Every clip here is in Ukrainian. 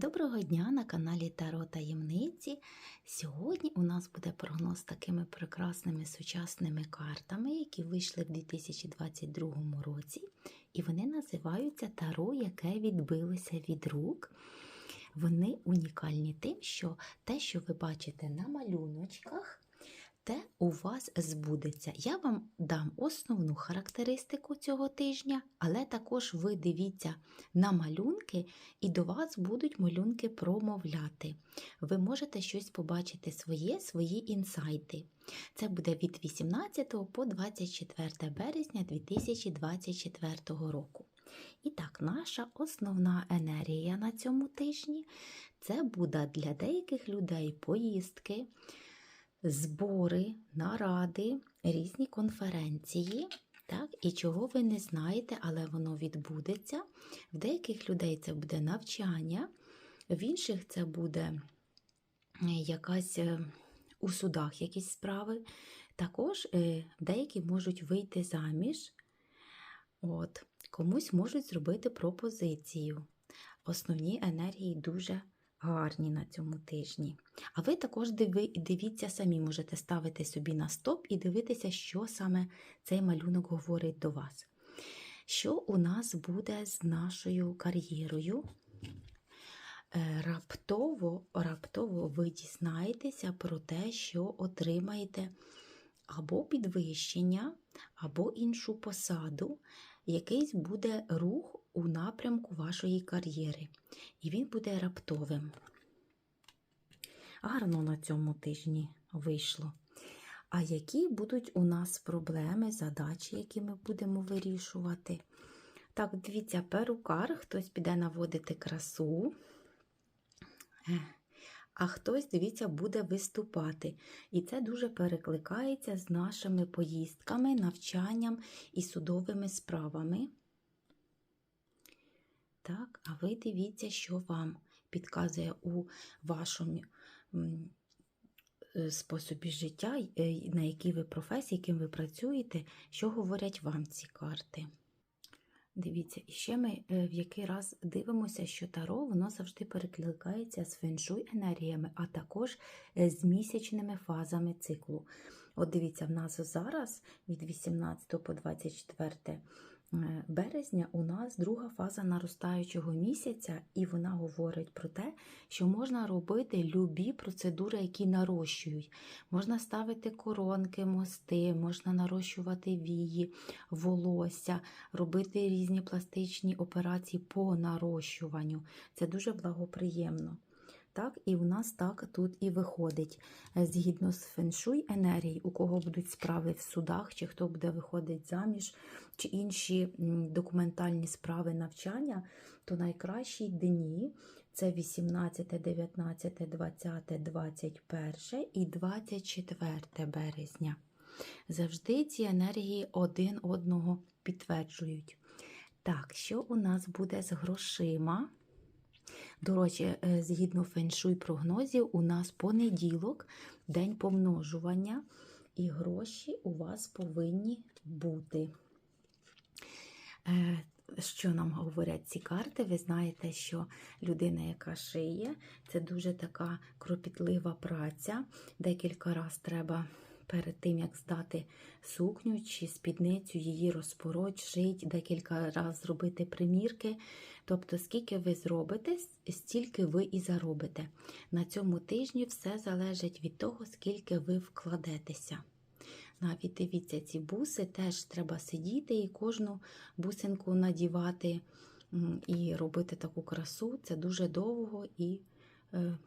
Доброго дня на каналі Таро Таємниці. Сьогодні у нас буде прогноз з такими прекрасними сучасними картами, які вийшли в 2022 році, і вони називаються Таро, яке відбилося від рук. Вони унікальні тим, що те, що ви бачите на малюночках, те у вас збудеться. Я вам дам основну характеристику цього тижня, але також ви дивіться на малюнки, і до вас будуть малюнки промовляти. Ви можете щось побачити своє, свої інсайти. Це буде від 18 по 24 березня 2024 року. І так, наша основна енергія на цьому тижні це буде для деяких людей поїздки збори, наради, різні конференції. Так, І чого ви не знаєте, але воно відбудеться. В деяких людей це буде навчання, в інших це буде якась е, у судах якісь справи. Також е, деякі можуть вийти заміж, От, комусь можуть зробити пропозицію. Основні енергії дуже гарні на цьому тижні. А ви також диви, дивіться самі, можете ставити собі на стоп і дивитися, що саме цей малюнок говорить до вас. Що у нас буде з нашою кар'єрою? Е, Раптово, раптово ви дізнаєтеся про те, що отримаєте або підвищення, або іншу посаду, якийсь буде рух у напрямку вашої кар'єри, і він буде раптовим. Гарно на цьому тижні вийшло. А які будуть у нас проблеми, задачі, які ми будемо вирішувати? Так, дивіться, перукар, хтось піде наводити красу, а хтось, дивіться, буде виступати. І це дуже перекликається з нашими поїздками, навчанням і судовими справами. Так, а ви дивіться, що вам підказує у вашому е, способі життя, е, на якій ви професії, яким ви працюєте, що говорять вам ці карти. Дивіться, і ще ми е, в який раз дивимося, що таро воно завжди перекликається з феншуй енергіями, а також з місячними фазами циклу. От дивіться, в нас зараз від 18 по 24 Е, березня у нас друга фаза наростаючого місяця, і вона говорить про те, що можна робити любі процедури, які нарощують. Можна ставити коронки, мости, можна нарощувати вії, волосся, робити різні пластичні операції по нарощуванню. Це дуже благоприємно. Так, І у нас так тут і виходить. Е, згідно з феншуй енергії, у кого будуть справи в судах, чи хто буде виходити заміж, чи інші документальні справи навчання, то найкращі дні це 18, 19, 20, 21 і 24 березня. Завжди ці енергії один одного підтверджують. Так, що у нас буде з грошима? До речі, е, згідно феншуй прогнозів, у нас понеділок, день помножування, і гроші у вас повинні бути. Е, що нам говорять ці карти? Ви знаєте, що людина, яка шиє, це дуже така кропітлива праця. Декілька разів треба перед тим, як здати сукню чи спідницю, її розпороть, шить, декілька разів зробити примірки. Тобто, скільки ви зробите, стільки ви і заробите. На цьому тижні все залежить від того, скільки ви вкладетеся. Навіть дивіться, ці буси теж треба сидіти і кожну бусинку надівати і робити таку красу. Це дуже довго і е,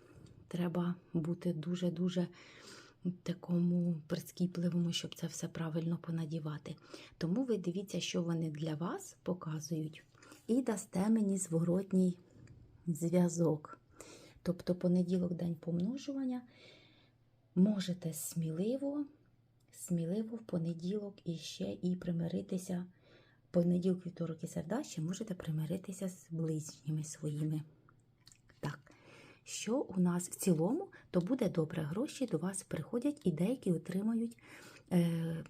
треба бути дуже-дуже такому прискіпливому, щоб це все правильно понадівати. Тому ви дивіться, що вони для вас показують, і дасте мені зворотній зв'язок. Тобто, понеділок, день помножування, можете сміливо, сміливо в понеділок і ще і примиритися. Понеділок, вівторок і середа ще можете примиритися з ближніми своїми. Що у нас в цілому, то буде добре. Гроші до вас приходять і деякі отримають е,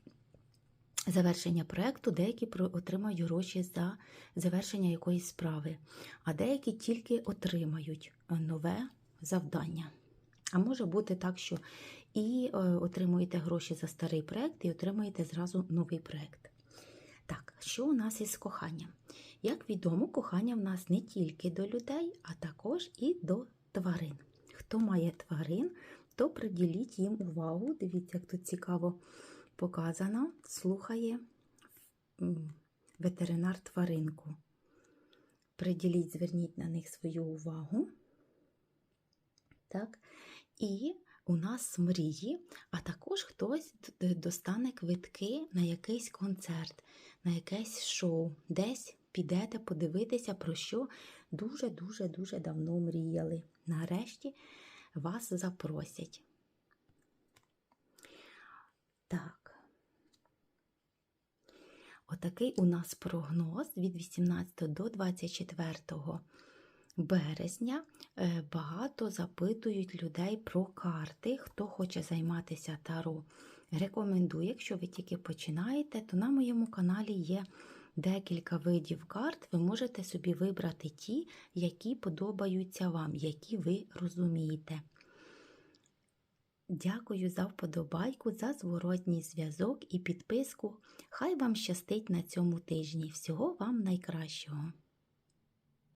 завершення проєкту, деякі отримають гроші за завершення якоїсь справи, а деякі тільки отримають е, нове завдання. А може бути так, що і е, отримуєте гроші за старий проєкт, і отримуєте зразу новий проєкт. Так, що у нас із коханням? Як відомо, кохання в нас не тільки до людей, а також і до тварин. Хто має тварин, то приділіть їм увагу. Дивіться, як тут цікаво показано, слухає ветеринар тваринку. Приділіть, зверніть на них свою увагу. Так. І у нас мрії, а також хтось достане квитки на якийсь концерт, на якесь шоу, десь підете подивитися, про що дуже-дуже дуже давно мріяли. Нарешті вас запросять. Так. Отакий у нас прогноз від 18 до 24 березня. Е, Багато запитують людей про карти, хто хоче займатися таро. Рекомендую, якщо ви тільки починаєте, то на моєму каналі є декілька видів карт. Ви можете собі вибрати ті, які подобаються вам, які ви розумієте. Дякую за вподобайку, за зворотній зв'язок і підписку. Хай вам щастить на цьому тижні. Всього вам найкращого!